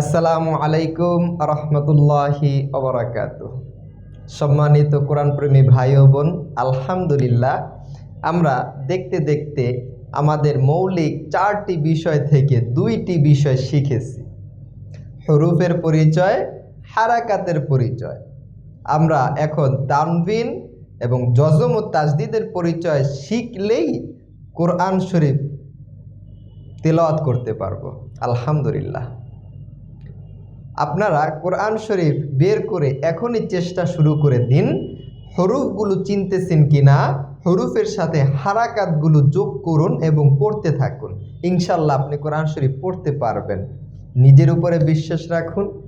আসসালামু আলাইকুম রহমতুল্লাহি অবরাকাত সম্মানিত কোরআন প্রেমী ভাই ও বোন, আলহামদুলিল্লাহ, আমরা দেখতে দেখতে আমাদের মৌলিক চারটি বিষয় থেকে দুইটি বিষয় শিখেছি। হরুফের পরিচয়, হারাকাতের পরিচয়। আমরা এখন তানবিন এবং জজম ও তাজদিদের পরিচয় শিখলেই কোরআন শরীফ তেলাওয়াত করতে পারব। আলহামদুলিল্লাহ। আপনারা কোরআন শরীফ বের করে এখনই চেষ্টা শুরু করে দিন। হরুফগুলো চিনতেছেন কিনা, হরুফের সাথে হারাকাতগুলো যোগ করুন এবং পড়তে থাকুন। ইনশাল্লাহ আপনি কোরআন শরীফ পড়তে পারবেন। নিজের উপরে বিশ্বাস রাখুন।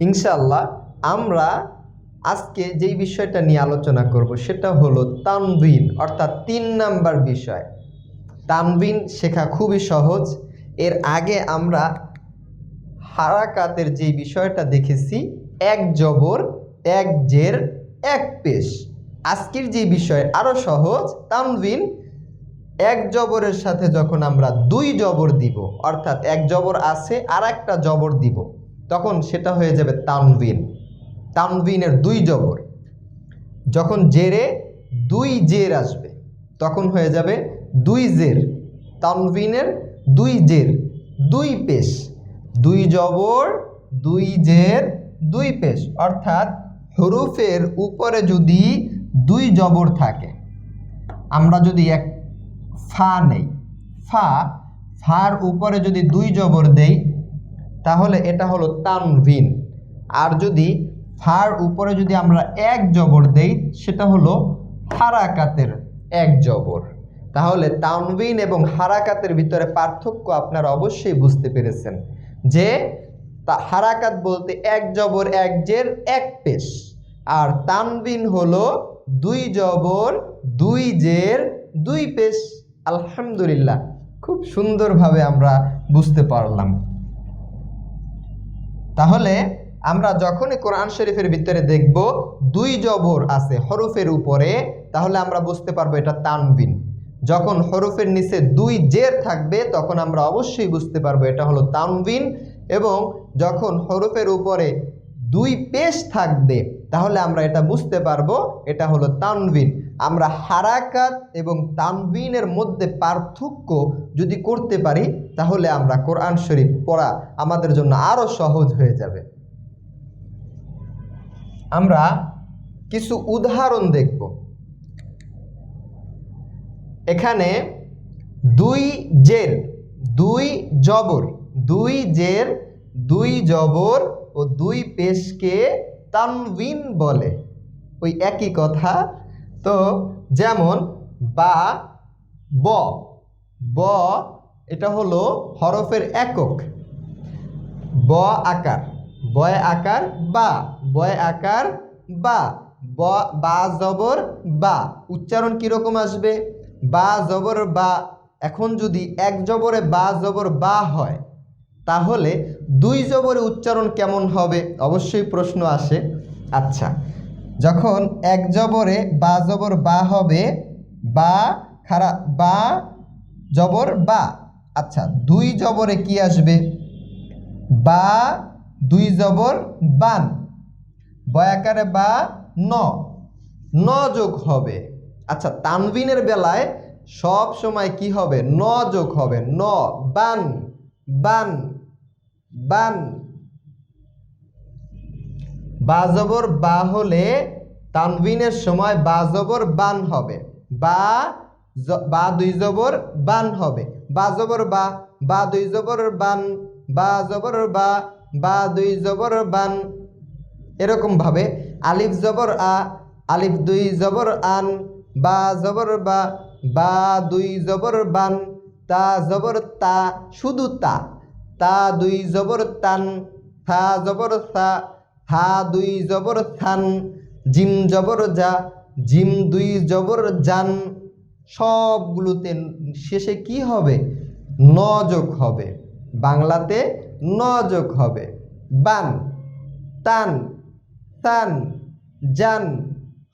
ইনশাল্লাহ আমরা আজকে যেই বিষয়টা নিয়ে আলোচনা করব সেটা হলো তানবিন, অর্থাৎ তিন নাম্বার বিষয়। তানবিন শেখা খুবই সহজ। এর আগে আমরা হারাকাতের যে বিষয়টা দেখেছি, এক জবর, এক জের, এক পেশ। আজকের যে বিষয় আরও সহজ তানবিন এক জবরের সাথে যখন আমরা দুই জবর দিব, অর্থাৎ এক জবর আছে আর একটা জবর দিব, তখন সেটা হয়ে যাবে তানবিন তামবিনের দুই জবর। যখন জেরে দুই জের আসবে, তখন হয়ে যাবে দুই জের। তামবিনের দুই জের, দুই পেশ। দুই জবর, দুই জের দুই পেশ। অর্থাৎ হরুফের উপরে যদি দুই জবর থাকে, আমরা যদি এক ফা নেই, ফা, ফার উপরে যদি দুই জবর দেই, তাহলে এটা হলো তানভিন। আর যদি ফার উপরে যদি আমরা এক জবর দেই, সেটা হলো হারাকাতের এক জবর। তাহলে তানভিন এবং হারাকাতের ভিতরে পার্থক্য আপনারা অবশ্যই বুঝতে পেরেছেন। যে তা হারাকাত বলতে এক জবর, এক জের, এক পেশ। আর তানবিন হলো দুই জবর, দুই জের, দুই পেশ। আলহামদুলিল্লাহ। খুব সুন্দরভাবে আমরা বুঝতে পারলাম। তাহলে আমরা যখনই কোরআন শরীফের ভিতরে দেখব দুই জবর আছে হরফের উপরে, তাহলে আমরা বুঝতে পারব এটা তানবিন। যখন হরফের নিচে দুই জের থাকবে, তখন আমরা অবশ্যই বুঝতে পারব এটা হলো তানবিন এবং যখন হরফের উপরে দুই পেশ থাকবে, তাহলে আমরা এটা বুঝতে পারব, এটা হলো তানবিন। আমরা হারাকাত এবং তানবিনের মধ্যে পার্থক্য যদি করতে পারি, তাহলে আমরা কোরআন শরীফ পড়া আমাদের জন্য আরও সহজ হয়ে যাবে। আমরা কিছু উদাহরণ দেখব। এখানে দুই জের, দুই জবর, দুই জের, দুই জবর ও দুই পেশকে তানবিন বলে। ওই একই কথা। তো যেমন বা, ব ব এটা হলো হরফের একক। ব আকার বয় আকার, বা বয় আকার, বা, ব, বা জবর, বা। উচ্চারণ কীরকম আসবে? বা জবর বা, এখন যদি এক জবরে বা জবর বা হয়, তাহলে দুই জবরে উচ্চারণ কেমন হবে? অবশ্যই প্রশ্ন আসে। আচ্ছা যখন এক জবরে বা জবর বা হবে, বা খারাপ বা জবর বা আচ্ছা দুই জবরে কি আসবে? বা, দুই জবর বান, বয়াকারে বা ন ন যোগ হবে। আচ্ছা তানবিনের বেলায় সব সময় কি হবে? ন যোগ হবে। ন, বান বান বান। বা জবর বা হলে তানবিনের সময় বা জবর বান হবে। বা বা দুই জবর বান হবে। বা জবর বা বা দুই জবর বান বা জবর বা বা দুই জবর বান। এরকম ভাবে আলিফ জবর আ, আলিফ দুই জবর আন বা জবর বা বা দুই জবর বান, তা জবর তা শুধু তা তা দুই জবর তান, থা জবর সা থা দুই জবর থান, জিম জবর যা, জিম দুই জবর জান সবগুলোতে শেষে কি হবে? ন যোগ হবে। বাংলাতে ন যোগ হবে। বান, তান তান জান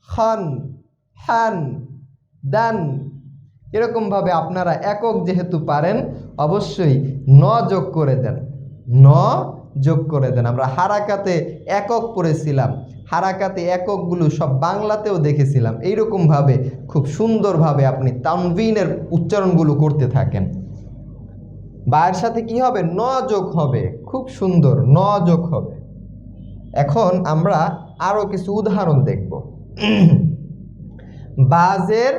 খন হান, দান। এরকমভাবে আপনারা একক যেহেতু পারেন, অবশ্যই ন যোগ করে দেন। ন যোগ করে দেন। আমরা হারাকাতে একক পড়েছিলাম। হারাকাতে এককগুলো সব বাংলাতেও দেখেছিলাম। এইরকমভাবে খুব সুন্দরভাবে আপনি তানভিনের উচ্চারণগুলো করতে থাকেন। বায়ের সাথে কি হবে? ন যোগ হবে। খুব সুন্দর, ন যোগ হবে। এখন আমরা আরও কিছু উদাহরণ দেখব। বাজের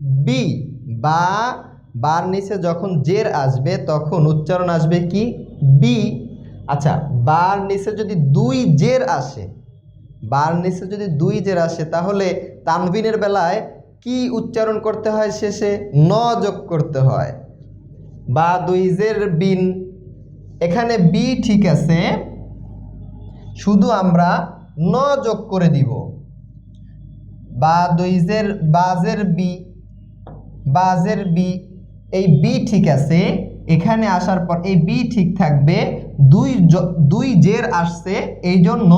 বি বা বার নিচে যখন জের আসবে, তখন উচ্চারণ আসবে কি? বি আচ্ছা বার নিচে যদি দুই জের আসে, বার নিচে যদি দুই জের আসে, তাহলে তানবিনের বেলায় কি উচ্চারণ করতে হয় শেষে? ন যোগ করতে হয়। বা দুই জের বিন। এখানে বি ঠিক আছে, শুধু আমরা ন যোগ করে দিব। বা দুইজের, বাজের বি বাজের বি, এই বি ঠিক আছে, এখানে আসার পর এই বি ঠিক থাকবে, দুই দুই জের আসছে, এই জন্য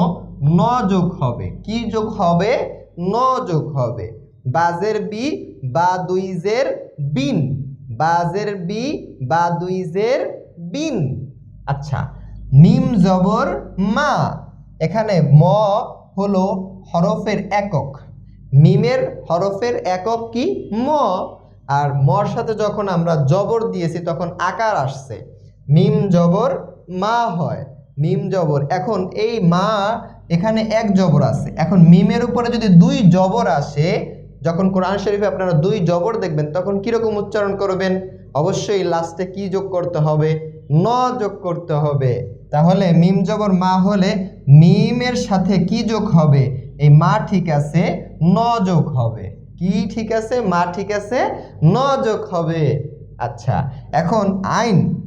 ন যোগ হবে। কি যোগ হবে? ন যোগ হবে। বাজের বি বা দুই জের বিন। বাজের বি বা দুই জের বিন। আচ্ছা মিম জবর মা। এখানে ম হলো হরফের একক। মিমের হরফের একক কি? ম। আর মর সাথে যখন আমরা জবর দিয়েছি, তখন আকার আসছে। মিম জবর, মা হয়। মিম জবর। এখন এই মা এখানে এক জবর আছে। এখন মিমের উপরে যদি দুই জবর আসে, যখন কোরআন শরীফে আপনারা দুই জবর দেখবেন, তখন কীরকম উচ্চারণ করবেন? অবশ্যই লাস্টে কি যোগ করতে হবে? ন যোগ করতে হবে। তাহলে মিম জবর, মা হলে মিমের সাথে কি যোগ হবে? এই মা ঠিক আছে, ন যোগ হবে। কি ঠিক আছে? মা ঠিক আছে, ন যোগ হবে। আচ্ছা এখন আইন।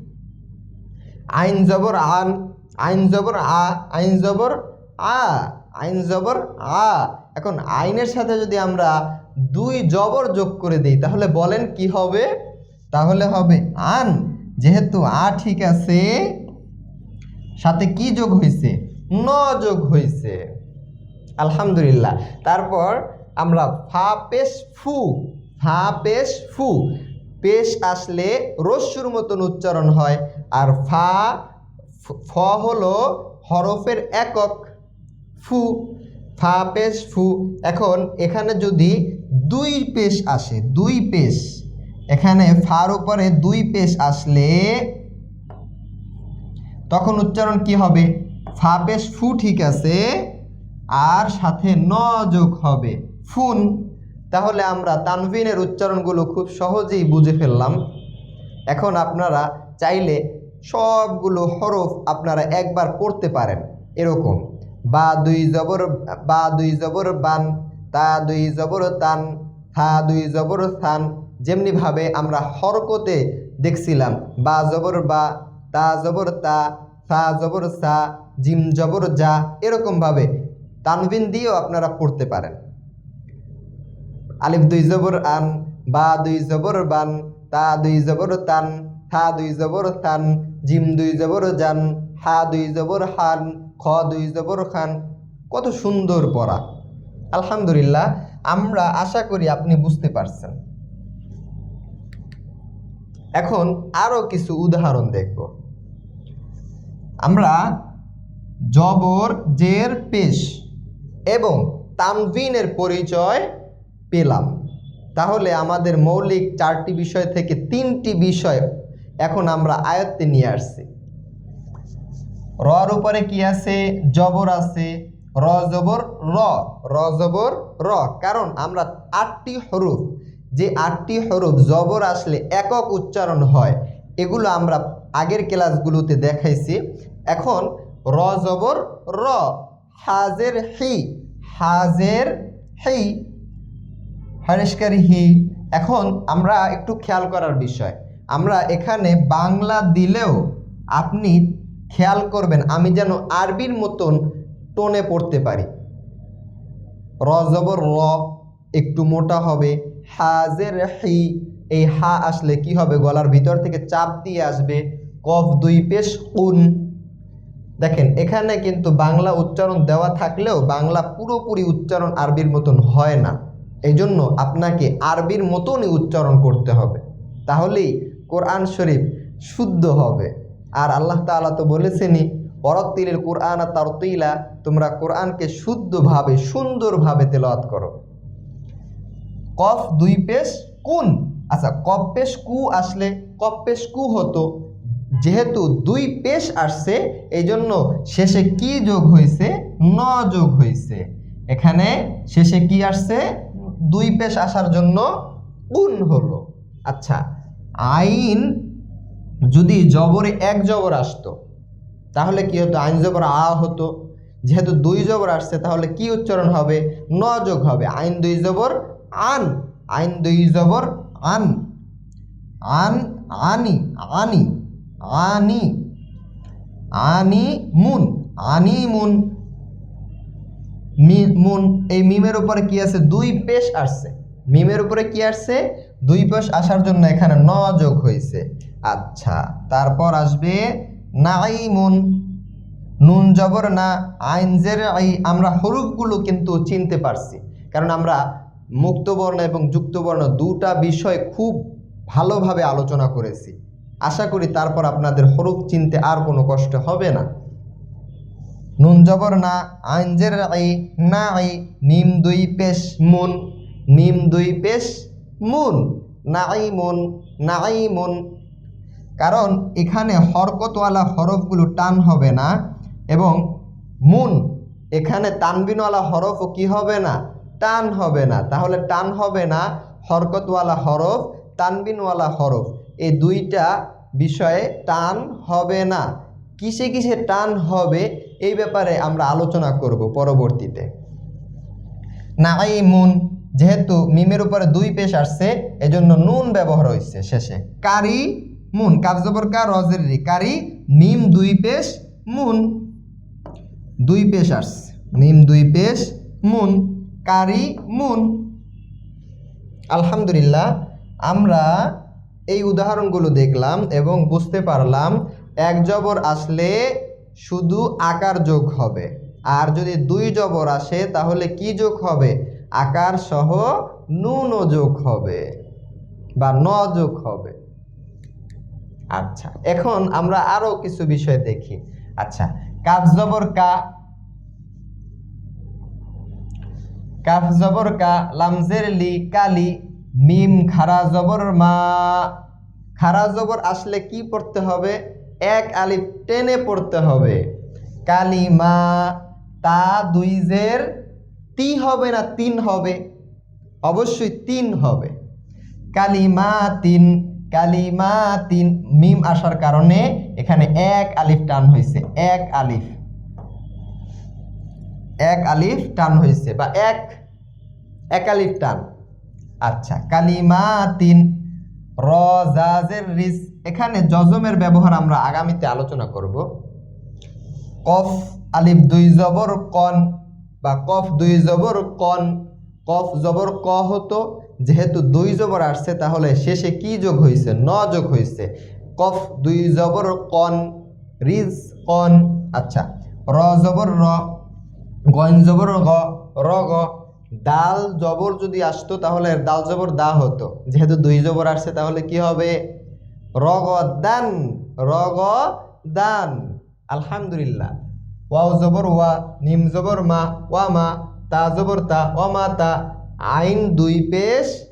আইন জবর আন আইন জবর আ, আইন জবর আ, আইন জবর আ। এখন আইনের সাথে যদি আমরা দুই জবর যোগ করে দিই, তাহলে বলেন কি হবে? তাহলে হবে আন। যেহেতু আ ঠিক আছে, সাথে কি যোগ হয়েছে ন যোগ হয়েছে আলহামদুলিল্লাহ। তারপর আমরা ফা পেশ ফু, ফা পেশ ফু। পেশ আসলে রস্যুর মতন উচ্চারণ হয় আর ফা, ফ- হলো হরফের একক ফু, ফা পেশ ফু। এখন এখানে যদি দুই পেশ আসে, দুই পেশ, এখানে ফার উপরে দুই পেশ আসলে তখন উচ্চারণ কি হবে? ফা পেশ ফু ঠিক আছে আর সাথে ন যোগ হবে ফুন। তাহলে আমরা তানভিনের উচ্চারণগুলো খুব সহজেই বুঝে ফেললাম। এখন আপনারা চাইলে সবগুলো হরফ আপনারা একবার পড়তে পারেন, এরকম। বা দুই জবর, বা দুই জবর বান, তা দুই জবর তান, থা দুই জবর থান যেমনিভাবে আমরা হরকতে দেখছিলাম। বা জবর বা, তা জবর তা সা জবর সা, জিম জবর যা, এরকমভাবে তানভিন দিয়েও আপনারা পড়তে পারেন। আলিফ দুই জবর আন, বা দুই জবর বান, তা দুই জবর তান, থা দুই জবর তান জিম দুই জবর জান, হা দুই জবর হান, খ দুই জবর খান। কত সুন্দর পড়া। আলহামদুলিল্লাহ, আমরা আশা করি আপনি বুঝতে পারছেন। এখন আরও কিছু উদাহরণ দেখব। আমরা জবর, জের, পেশ এবং তানভিনের পরিচয় পেলাম। তাহলে আমাদের মৌলিক চারটি বিষয় থেকে তিনটি বিষয় এখন আমরা আয়ত্তে নিয়ে আসছি। রর উপরে কি আছে? জবর আছে। র জবর র র জবর র। কারণ আমরা আটটি হরুফ, যে আটটি হরুফ জবর আসলে একক উচ্চারণ হয়, এগুলো আমরা আগের ক্লাসগুলোতে দেখাইছি। এখন র জবর র হাজের হি হাজের হি, হারিস্কারি হি। এখন আমরা একটু খেয়াল করার বিষয়। আমরা এখানে বাংলা দিলেও আপনি খেয়াল করবেন, আমি যেন আরবির মতন টোনে পড়তে পারি। র জবর র, একটু মোটা হবে। হাজের হি, এই হা আসলে কি হবে? গলার ভিতর থেকে চাপ দিয়ে আসবে। কফ দুই পেশ উন দেখেন, এখানে কিন্তু বাংলা উচ্চারণ দেওয়া থাকলেও বাংলা পুরোপুরি উচ্চারণ আরবির মতন হয় না। এই জন্য আপনাকে আরবির মতনই উচ্চারণ করতে হবে। তাহলেই কোরআন শরীফ শুদ্ধ হবে। আর আল্লাহ তাআলা তো বলেছেনই অরত্তিলের কোরআন আর তার তারতিলা তোমরা কোরআনকে শুদ্ধভাবে, সুন্দরভাবে তেলাওয়াত করো। কফ দুই পেশ কুন। আচ্ছা কফ পেশ কু আসলে কফ পেশ কু হতো। যেহেতু দুই পেশ আসছে এই জন্য শেষে কি যোগ হয়েছে? ন যোগ হয়েছে। এখানে শেষে কি আসছে? দুই পেশ আসার জন্য উন হলো। আচ্ছা আইন যদি জবরে এক জবর আসতো, তাহলে কি হতো? আইন জবর আ হতো। যেহেতু দুই জবর আসছে, তাহলে কি উচ্চারণ হবে? ন যোগ হবে। আইন দুই জবর আন। আইন দুই জবর আন। আন, আনি আনি। আনি আনি মুন আনি মুন। মি মুন, এই মিমের উপরে কি আছে? দুই পেশ আসছে। মিমের উপরে কি আসছে? দুই পেশ আসার জন্য এখানে ন যোগ হয়েছে। আচ্ছা তারপর আসবে নাই মুন নুন জবর না, আইন জের আই আমরা হরুফগুলো কিন্তু চিনতে পারছি। কারণ আমরা মুক্তবর্ণ এবং যুক্তবর্ণ দুটা বিষয় খুব ভালোভাবে আলোচনা করেছি। আশা করি তারপর আপনাদের হরুফ চিনতে আর কোনো কষ্ট হবে না। নুন জবর না আইনজের আই, না আই, নিম দুই পেশ মুন, নিম দুই পেশ মুন নাই মুন নাই মুন। কারণ এখানে হরকতওয়ালা হরফগুলো টান হবে না এবং মুন, এখানে তানবিনওয়ালা হরফও কি হবে না? টান হবে না। তাহলে টান হবে না হরকতওয়ালা হরফ, তানবিনওয়ালা হরফ। এই দুইটা বিষয়ে টান হবে না। কিসে কিসে টান হবে এই ব্যাপারে আমরা আলোচনা করব পরবর্তীতে। নাই মুন যেহেতু মিমের উপরে দুই পেশ আসছে, এজন্য নুন ব্যবহার হয়েছে শেষে। কারি, মুন কাবজবর কা রজের রি। কারি, মিম দুই পেশ, মুন দুই পেশ আসছে। মিম দুই পেশ, মুন কারি, মুন। আলহামদুলিল্লাহ, আমরা এই উদাহরণগুলো দেখলাম এবং বুঝতে পারলাম এক জবর আসলে শুধু আকার যোগ হবে। আর যদি দুই জবর আসে, তাহলে কি যোগ হবে? আকার সহ নুনও যোগ হবে বা ন যোগ হবে। আচ্ছা এখন আমরা আরও কিছু বিষয় দেখি। আচ্ছা কাফ জবর কা, কাফ জবর কা, লামজের লি কালি মিম খারা জবর, মা। খারা জবর আসলে কি পড়তে হবে? এক আলিফ টেনে পড়তে হবে। কালিমা, তা দুই জের, তি হবে না তিন হবে? অবশ্যই তিন হবে। কালিমা তিন কালিমা তিন। মিম আসার কারণে এখানে এক আলিফ টান হয়েছে। এক আলিফ। এক আলিফ টান হয়েছে বা এক এক আলিফ টান। আচ্ছা কালিমা তিন র জাজের রিস এখানে জজমের ব্যবহার আমরা আগামীতে আলোচনা করব। কফ, আলিফ দুই জবর, কন বা কফ দুই জবর, কন, কফ জবর ক হতো, যেহেতু দুই জবর আসছে, তাহলে শেষে কি যোগ হয়েছে ন যোগ হয়েছে কফ দুই জবর, কন, রিজ, কন আচ্ছা র জবর, র গন জবর, গ, র, গ ডাল জবর যদি আসতো তাহলে ডাল জবর দা হতো। যেহেতু দুই জবর আসছে, তাহলে কি হবে? রগ দান রগ দান আলহামদুলিল্লাহ। ওয়াও জবর ওয়া, নিম জবর মা, ওয়া মা, তা জবর তা, ওয়া মা তা। আইন দুই পেশ,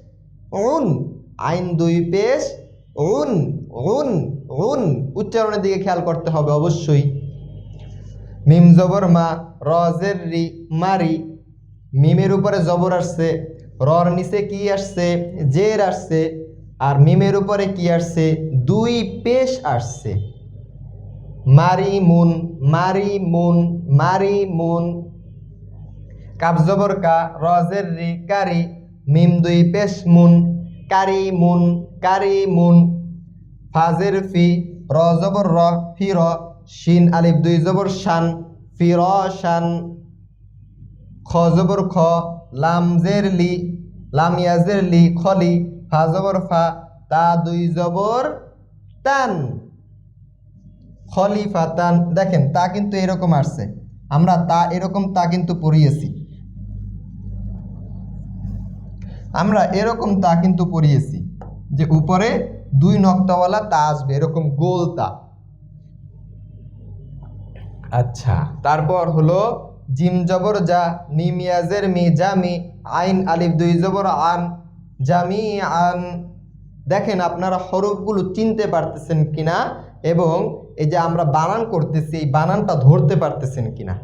উন। আইন দুই পেশ, উন উন উন। উচ্চারণের দিকে খেয়াল করতে হবে অবশ্যই। মিম জবর মা রজের রি মারি মিমের উপরে জবর আসছে, রর নিচে কি আসছে, জের আসছে, আর মিমের উপরে কি আসছে, দুই পেশ আসছে। মারি মুন মারি মুন মারি মুন। কাব জবর কা, রজের রি, কারি, মিম দুই পেশ মুন, কারি মুন কারি মুন। ফাজের ফি, র জবর র, ফি র, শিন আলিফ দুই জবর শান, ফি র শান। খ জবর খ, লাম জের লি, লাম ইয়াজের লি খলি ফা জবর ফা, তা দুই জবর টান খলিফাতান দেখেন তা কিন্তু এরকম আসছে। আমরা তা এরকম, তা কিন্তু পড়িয়েছি। আমরা এরকম, তা কিন্তু পড়িয়েছি যে উপরে দুই নক্তাওয়ালা তা আসবে, এরকম গোল তা। আচ্ছা তারপর হলো জিম জবর যা নিমিয়াজের মি জামি, আইন আলিফ দুই জবর আন, জামি আন। দেখেন আপনারা হরফগুলো চিনতে পারতেছেন কিনা এবং এই যে আমরা বানান করতেছি, এই বানানটা ধরতে পারতেছেন কিনা।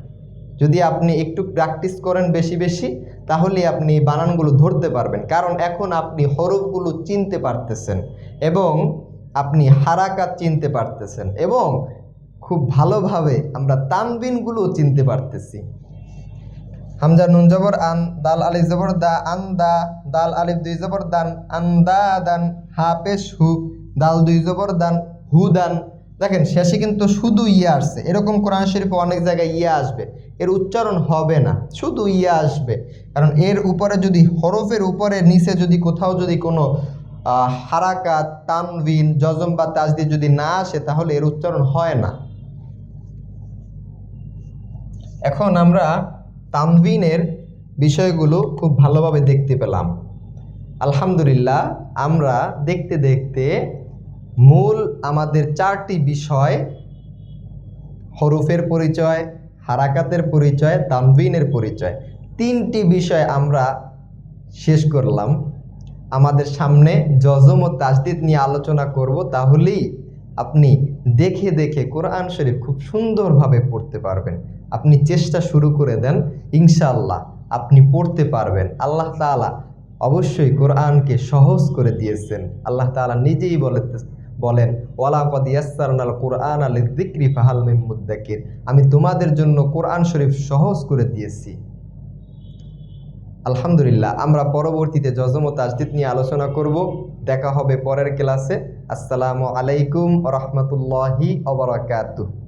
যদি আপনি একটু প্র্যাকটিস করেন বেশি বেশি, তাহলে আপনি বানানগুলো ধরতে পারবেন। কারণ এখন আপনি হরফগুলো চিনতে পারতেছেন এবং আপনি হারাকাত চিনতে পারতেছেন এবং খুব ভালোভাবে আমরা তানবিনগুলো চিনতে পারতেছি। হামজা নুন জবর আন, দাল আলিফ জবর দা, আন দা, দাল আলিফ দুই জবর দান, আন দা দান, হা পেশ হু, দাল দুই জবর দান, হু দান। দেখেন, শেষে কিন্তু শুধু ইয়ে আসছে। এরকম কোরআন শরীফে অনেক জায়গায় ইয়ে আসবে। এর উচ্চারণ হবে না। শুধু ইয়ে আসবে। কারণ এর উপরে যদি, হরফের উপরে, নিচে যদি কোথাও যদি কোনো হারাকাত, তানবিন, জজম বা তাজদি যদি না আসে, তাহলে এর উচ্চারণ হয় না। এখন আমরা তানবিনের বিষয়গুলো খুব ভালোভাবে দেখতে পেলাম। আলহামদুলিল্লাহ, আমরা দেখতে দেখতে মূল আমাদের চারটি বিষয়, হরফের পরিচয়, হারাকাতের পরিচয়, তানবিনের পরিচয়। তিনটি বিষয় আমরা শেষ করলাম। আমাদের সামনে জজম ও তাজদিদ নিয়ে আলোচনা করব, তাহলেই আপনি দেখে দেখে কোরআন শরীফ খুব সুন্দরভাবে পড়তে পারবেন। আপনি চেষ্টা শুরু করে দেন, ইনশাআল্লাহ আপনি পড়তে পারবেন। আল্লাহ তাআলা অবশ্যই কোরআনকে সহজ করে দিয়েছেন। আল্লাহ তাআলা নিজেই বলে বলেন, ওয়ালাকদ ইয়াসসারনাল কোরআন আলী দিক্রি ফাহাল মিন মুদ্দাকির। আমি তোমাদের জন্য কোরআন শরীফ সহজ করে দিয়েছি। আলহামদুলিল্লাহ, আমরা পরবর্তীতে ও তাজদিদ নিয়ে আলোচনা করব। দেখা হবে পরের ক্লাসে। আসসালামু আলাইকুম রহমতুল্লাহি অবরাকাতুহ